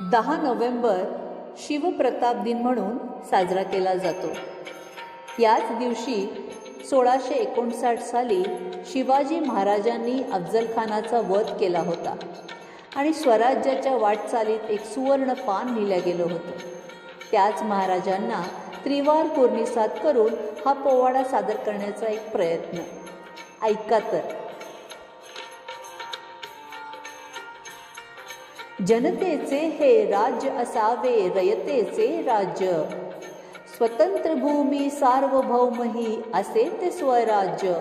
दहा नोव्हेंबर शिवप्रताप दिन म्हणून साजरा केला जातो. याच दिवशी सोळाशे एकोणसाठ साली शिवाजी महाराजांनी अफजलखानाचा वध केला होता आणि स्वराज्याच्या वाटचालीत एक सुवर्ण पान लिहिलं गेलं होतं. त्याच महाराजांना त्रिवार कोर्निसात करून हा पोवाडा सादर करण्याचा एक प्रयत्न. ऐका तर जनतेचे हे राज्य असावे रयतेचे राज्य. स्वतंत्र भूमी सार्वभौम ही असे ते स्वराज्य.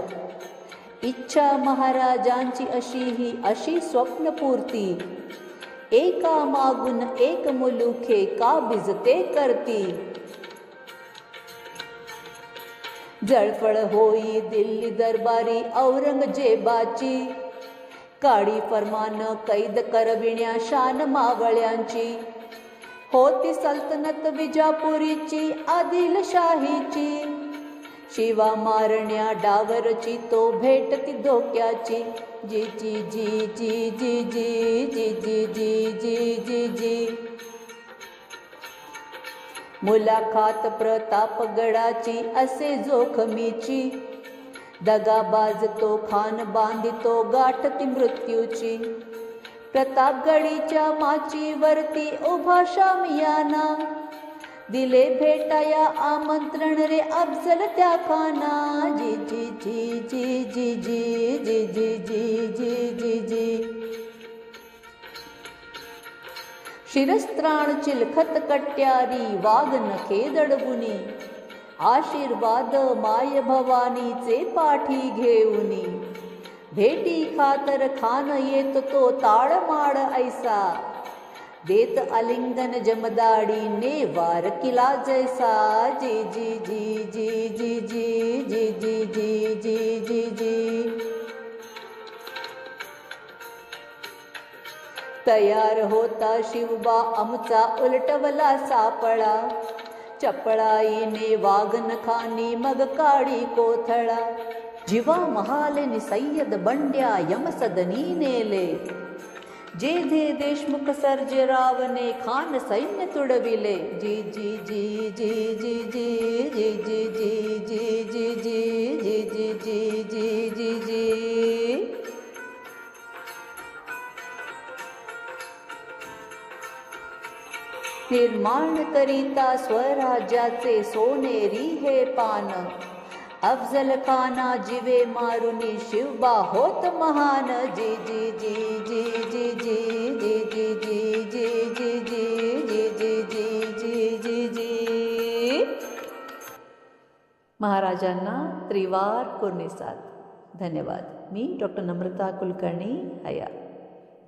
इच्छा महाराजांची अशी ही अशी स्वप्नपूर्ती. एका मागून एक मुलुखे का भिजते करती? जळफळ होई दिल्ली दरबारी औरंगजेबाची. काडी फरमान कैद करविण्या शान मावळ्यांची होती सल्तनत विजापुरीची आदिलशाहीची शिवा मारण्या डावरची तो भेटती धोक्याची जी जी जी जी जी जी जी जी जी जी जी जी मुलाखात प्रतापगडाची असे जोखमीची दगाबाज तोफान बांधितो गाठती मृत्यूची प्रतापगडीच्या माचीवरती उभा शामियाना दिले भेटाया आमंत्रण रे अफजल त्या खाना जी जी जी जी जी जी जी जी जी जी जी जी शिरस्त्राण चिलखत कट्यारी वाघ नखे दडबुनी आशीर्वाद माय भवानीचे पाठी घेऊनी भेटी खातर खान येत तो ताळमाळ ऐसा देत आलिंगन जमदाडीने वार किला जैसा जी जी जी जी जी जी जी जी जी जी जी जी तयार होता शिवबा आमचा उलटवला सापळा चपळाईने वाघन खानी मग काळी कोथळा जिवा महाले सय्यद बंड्या यमसदनी नेले जे धे देशमुख सर्जेरावने खान सैन्य तुडविले जी जी जी जी जी जी जी जी जी जी जी निर्माण करिता स्वराज्याचे सोनेरी हे पान अफजल खाना जिवे मारुनी शिवबा होत महान जी जी जी जी जी जी जी जी जी जी जी जी जी जी जी जी जी महाराजांना त्रिवार कुर्निसाद धन्यवाद मी डॉक्टर नम्रता कुलकर्णी हया